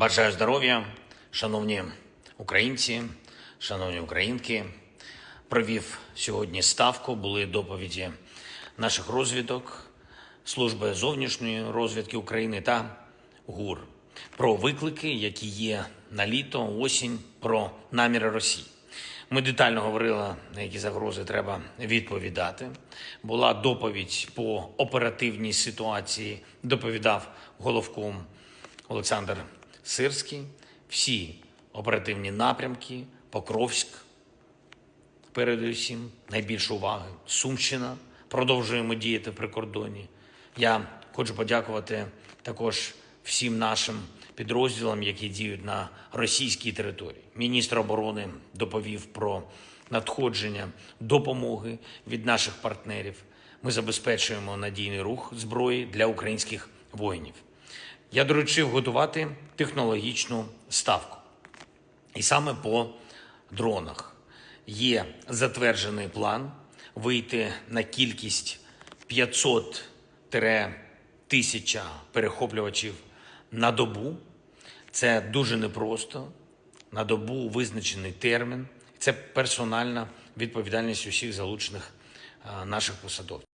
Бажаю здоров'я, шановні українці, шановні українки. Провів сьогодні ставку. Були доповіді наших розвідок, служби зовнішньої розвідки України та ГУР про виклики, які є на літо, осінь, про наміри Росії. Ми детально говорили, на які загрози треба відповідати. Була доповідь по оперативній ситуації. Доповідав головком Олександр Сирський. Всі оперативні напрямки, Покровськ, передусім найбільше уваги. Сумщина. Продовжуємо діяти в прикордоні. Я хочу подякувати також всім нашим підрозділам, які діють на російській території. Міністр оборони доповів про надходження допомоги від наших партнерів. Ми забезпечуємо надійний рух зброї для українських воїнів. Я доручив готувати технологічну ставку. І саме по дронах є затверджений план вийти на кількість 500-1000 перехоплювачів на добу. Це дуже непросто. На добу визначений термін. Це персональна відповідальність усіх залучених наших посадовців.